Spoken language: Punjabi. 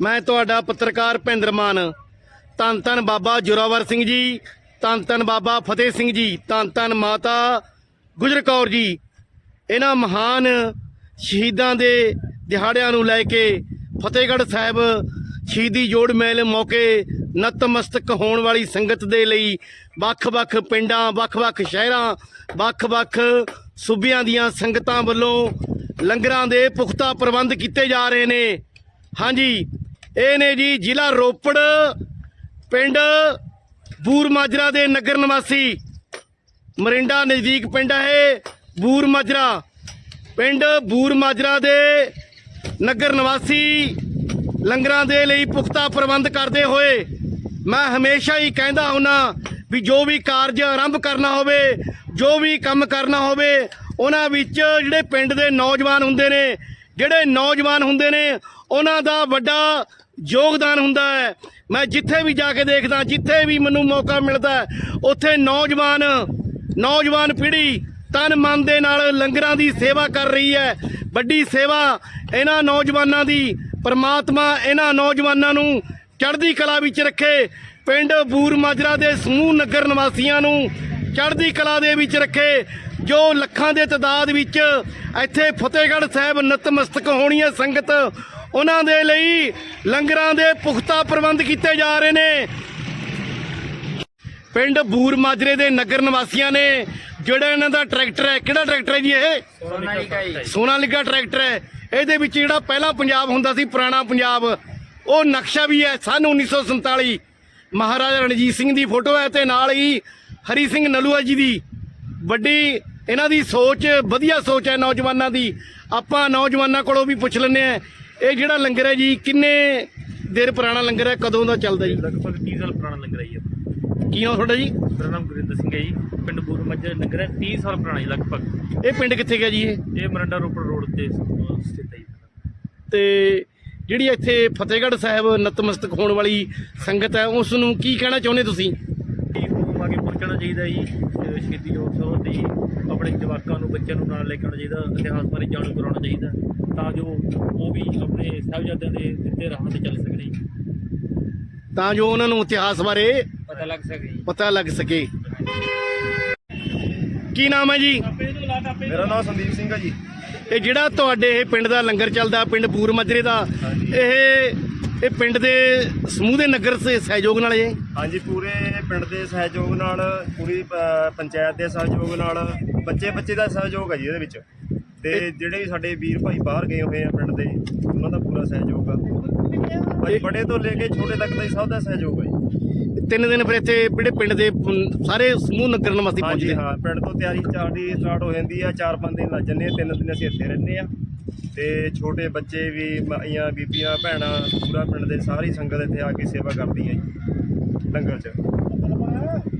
ਮੈਂ ਤੁਹਾਡਾ ਪੱਤਰਕਾਰ ਭਿੰਦਰ ਮਾਨ। ਧੰਨ ਧੰਨ ਬਾਬਾ ਜੋਰਾਵਰ ਸਿੰਘ ਜੀ, ਧੰਨ ਧੰਨ ਬਾਬਾ ਫਤਿਹ ਸਿੰਘ ਜੀ, ਧੰਨ ਧੰਨ ਮਾਤਾ ਗੁਜਰ ਕੌਰ ਜੀ। ਇਹਨਾਂ ਮਹਾਨ ਸ਼ਹੀਦਾਂ ਦੇ ਦਿਹਾੜਿਆਂ ਨੂੰ ਲੈ ਕੇ ਫਤਿਹਗੜ੍ਹ ਸਾਹਿਬ ਸ਼ਹੀਦੀ ਜੋੜ ਮੇਲ ਮੌਕੇ ਨਤਮਸਤਕ ਹੋਣ ਵਾਲੀ ਸੰਗਤ ਦੇ ਲਈ ਵੱਖ-ਵੱਖ ਪਿੰਡਾਂ, ਵੱਖ-ਵੱਖ ਸ਼ਹਿਰਾਂ, ਵੱਖ-ਵੱਖ ਸੂਬਿਆਂ ਦੀਆਂ ਸੰਗਤਾਂ ਵੱਲੋਂ ਲੰਗਰਾਂ ਦੇ ਪੁਖਤਾ ਪ੍ਰਬੰਧ ਕੀਤੇ ਜਾ ਰਹੇ ਨੇ। ਹਾਂਜੀ ਇਹ ਨੇ ਜੀ ਜ਼ਿਲ੍ਹਾ ਰੋਪੜ, ਪਿੰਡ ਬੂਰ ਮਾਜਰਾ ਦੇ ਨਗਰ ਨਿਵਾਸੀ। ਮਰਿੰਡਾ ਨਜ਼ਦੀਕ ਪਿੰਡ ਹੈ ਬੂਰ ਮਾਜਰਾ। ਪਿੰਡ ਬੂਰ ਮਾਜਰਾ ਦੇ ਨਗਰ ਨਿਵਾਸੀ ਲੰਗਰਾਂ ਦੇ ਲਈ ਪੁਖਤਾ ਪ੍ਰਬੰਧ ਕਰਦੇ ਹੋਏ ਮੈਂ ਹਮੇਸ਼ਾ ਹੀ ਕਹਿੰਦਾ ਹੁੰਨਾ ਵੀ ਜੋ ਵੀ ਕਾਰਜ ਆਰੰਭ ਕਰਨਾ ਹੋਵੇ, ਜੋ ਵੀ ਕੰਮ ਕਰਨਾ ਹੋਵੇ, ਉਹਨਾਂ ਵਿੱਚ ਜਿਹੜੇ ਪਿੰਡ ਦੇ ਨੌਜਵਾਨ ਹੁੰਦੇ ਨੇ, ਜਿਹੜੇ ਨੌਜਵਾਨ ਹੁੰਦੇ ਨੇ, ਉਹਨਾਂ ਦਾ ਵੱਡਾ ਯੋਗਦਾਨ ਹੁੰਦਾ ਹੈ। ਮੈਂ ਜਿੱਥੇ ਵੀ ਜਾ ਕੇ ਦੇਖਦਾ, ਜਿੱਥੇ ਵੀ ਮੈਨੂੰ ਮੌਕਾ ਮਿਲਦਾ ਉੱਥੇ ਨੌਜਵਾਨ ਨੌਜਵਾਨ ਪੀੜ੍ਹੀ ਤਨ ਮਨ ਦੇ ਨਾਲ ਲੰਗਰਾਂ ਦੀ ਸੇਵਾ ਕਰ ਰਹੀ ਹੈ। ਵੱਡੀ ਸੇਵਾ ਇਹਨਾਂ ਨੌਜਵਾਨਾਂ ਦੀ, ਪਰਮਾਤਮਾ ਇਹਨਾਂ ਨੌਜਵਾਨਾਂ ਨੂੰ ਚੜ੍ਹਦੀ ਕਲਾ ਵਿੱਚ ਰੱਖੇ। ਪਿੰਡ ਬੂਰ ਮਾਜਰਾ ਦੇ ਸਮੂਹ ਨਗਰ ਨਿਵਾਸੀਆਂ ਨੂੰ ਚੜ੍ਹਦੀ ਕਲਾ ਦੇ ਵਿੱਚ ਰੱਖੇ। ਜੋ ਲੱਖਾਂ ਦੇ ਤਦਾਦ ਵਿੱਚ ਇੱਥੇ ਫਤਿਹਗੜ੍ਹ ਸਾਹਿਬ ਨਤਮਸਤਕ ਹੋਣੀ ਹੈ ਸੰਗਤ, ਉਹਨਾਂ ਦੇ ਲਈ ਲੰਗਰਾਂ ਦੇ ਪੁਖਤਾ ਪ੍ਰਬੰਧ ਕੀਤੇ ਜਾ ਰਹੇ ਨੇ। ਪਿੰਡ ਬੂਰ ਮਾਜਰੇ ਦੇ ਨਗਰ ਨਿਵਾਸੀਆਂ ਨੇ, ਜਿਹੜਾ ਇਹਨਾਂ ਦਾ ਟਰੈਕਟਰ ਹੈ, ਕਿਹੜਾ ਟਰੈਕਟਰ ਹੈ ਜੀ ਇਹ? ਸੋਨਾ ਜੀ ਟਰੈਕਟਰ ਹੈ। ਇਹਦੇ ਵਿੱਚ ਜਿਹੜਾ ਪਹਿਲਾ ਪੰਜਾਬ ਹੁੰਦਾ ਸੀ, ਪੁਰਾਣਾ ਪੰਜਾਬ, ਉਹ ਨਕਸ਼ਾ ਵੀ ਹੈ, ਸਨ 1947 ਮਹਾਰਾਜਾ ਰਣਜੀਤ ਸਿੰਘ ਦੀ ਫੋਟੋ ਹੈ ਤੇ ਨਾਲ ਹੀ ਹਰੀ ਸਿੰਘ ਨਲੂਆ ਜੀ ਦੀ। ਵੱਡੀ ਇਹਨਾਂ ਦੀ ਸੋਚ ਵਧੀਆ ਸੋਚ ਹੈ ਨੌਜਵਾਨਾਂ ਦੀ। ਆਪਾਂ ਨੌਜਵਾਨਾਂ ਕੋਲੋਂ ਵੀ ਪੁੱਛ ਲੈਂਦੇ ਆ ਇਹ ਜਿਹੜਾ ਲੰਗਰ ਹੈ ਜੀ ਕਿੰਨੇ ਦੇਰ ਪੁਰਾਣਾ ਲੰਗਰ ਹੈ ਕਦੋਂ ਦਾ ਚੱਲਦਾ ਜੀ? ਲਗਭਗ 30 ਸਾਲ ਪੁਰਾਣਾ ਲੰਗਰ ਹੈ ਜੀ। ਕੀ ਨਾਮ ਤੁਹਾਡਾ ਜੀ? ਮੇਰਾ ਨਾਮ ਗੁਰਿੰਦਰ ਸਿੰਘ ਹੈ ਜੀ। ਪਿੰਡ ਬੂਰ ਮੱਜਰ ਲੰਗਰ ਹੈ 30 ਸਾਲ ਪੁਰਾਣਾ ਜੀ ਲਗਭਗ। ਇਹ ਪਿੰਡ ਕਿੱਥੇ ਗਿਆ ਜੀ ਇਹ? ਇਹ ਮਰੰਡਾ ਰੋਪੜ ਰੋਡ ਤੇ ਸਥਿਤ ਹੈ ਜੀ। ਤੇ ਜਿਹੜੀ ਇੱਥੇ ਫਤਿਹਗੜ੍ਹ ਸਾਹਿਬ ਨਤਮਸਤਕ ਹੋਣ ਵਾਲੀ ਸੰਗਤ ਹੈ ਉਸ ਨੂੰ ਕੀ ਕਹਿਣਾ ਚਾਹੁੰਦੇ ਤੁਸੀਂ? ਪਹੁੰਚਣਾ ਚਾਹੀਦਾ ਜੀ ਤੇ ਸ਼ਹੀਦੀ ਜੋੜ ਸਾਹਿਬ ਤੇ ਜੀ ਆਪਣੇ ਜਵਾਕਾਂ ਨੂੰ ਬੱਚਿਆਂ ਨੂੰ ਨਾਲ ਲੈ ਕੇ ਆਉਣਾ ਚਾਹੀਦਾ ਇਤਿਹਾਸ ਬਾਰੇ ਜਾਣੂ ਕਰਾਉਣਾ ਚਾਹੀਦਾ ਤਾਂ ਜੋ ਉਹ ਵੀ ਆਪਣੇ ਸਾਹਿਬਜ਼ਾਦਿਆਂ ਦੇ ਦਿੱਤੇ ਰਾਹਾਂ ਤੇ ਚੱਲ ਸਕਣ ਜੀ। ਤਾਂ ਜੋ ਉਹਨਾਂ ਨੂੰ ਇਤਿਹਾਸ ਬਾਰੇ ਪਤਾ ਲੱਗ ਸਕੇ ਪਤਾ ਲੱਗ ਸਕੇ। ਕੀ ਨਾਮ ਹੈ ਜੀ? ਮੇਰਾ ਨਾਮ ਸੰਦੀਪ ਸਿੰਘ ਹੈ ਜੀ। ਇਹ ਜਿਹੜਾ ਤੁਹਾਡੇ ਇਹ ਪਿੰਡ ਦਾ ਲੰਗਰ ਚੱਲਦਾ ਪਿੰਡ ਪੂਰ ਮਜਰੇ ਦਾ ਇਹ ਇਹ ਪਿੰਡ ਦੇ ਸਮੂਹ ਦੇ ਨਗਰ ਸੇ ਸਹਿਯੋਗ ਨਾਲ ਇਹ? ਹਾਂਜੀ ਪੂਰੇ ਪਿੰਡ ਦੇ ਸਹਿਯੋਗ ਨਾਲ ਪੂਰੀ ਪ- ਪੰਚਾਇਤ ਦੇ ਸਹਿਯੋਗ ਨਾਲ ਬੱਚੇ ਬੱਚੇ ਦਾ ਸਹਿਯੋਗ ਹੈ ਜੀ ਇਹਦੇ ਵਿੱਚ। ਤੇ ਜਿਹੜੇ ਵੀ ਸਾਡੇ ਵੀਰ ਭਾਈ ਬਾਹਰ ਗਏ ਹੋਏ ਆ ਪਿੰਡ ਦੇ ਉਹਨਾਂ ਦਾ ਪੂਰਾ ਸਹਿਯੋਗ ਆ। ਭਾਈ ਬੜੇ ਤੋਂ ਲੈ ਕੇ ਛੋਟੇ ਤੱਕ ਦਾ ਹੀ ਸਭ ਦਾ ਸਹਿਯੋਗ ਹੈ ਜੀ। ਤਿੰਨ ਦਿਨ ਫਿਰ ਇੱਥੇ ਜਿਹੜੇ ਪਿੰਡ ਦੇ ਸਾਰੇ ਸਮੂਹ ਨਗਰ ਨਿਵਾਸੀ ਹਾਂਜੀ ਪਹੁੰਚਦੇ? ਹਾਂ ਪਿੰਡ ਤੋਂ ਤਿਆਰੀ ਚਾਰਦੀ ਸਟਾਰਟ ਹੋ ਜਾਂਦੀ ਆ ਚਾਰ ਪੰਜ ਦਿਨ ਲੱਗ ਜੰਨੇ ਆ ਤਿੰਨ ਦਿਨ ਅਸੀਂ ਇੱਥੇ ਰਹਿੰਦੇ ਆ। ਤੇ ਛੋਟੇ ਬੱਚੇ ਵੀ, ਮਾਈਆਂ, ਬੀਬੀਆਂ, ਭੈਣਾਂ, ਪੂਰਾ ਪਿੰਡ ਦੇ ਸਾਰੀ ਸੰਗਤ ਇੱਥੇ ਆ ਕੇ ਸੇਵਾ ਕਰਦੀ ਹੈ ਜੀ, ਲੰਗਰ 'ਚ।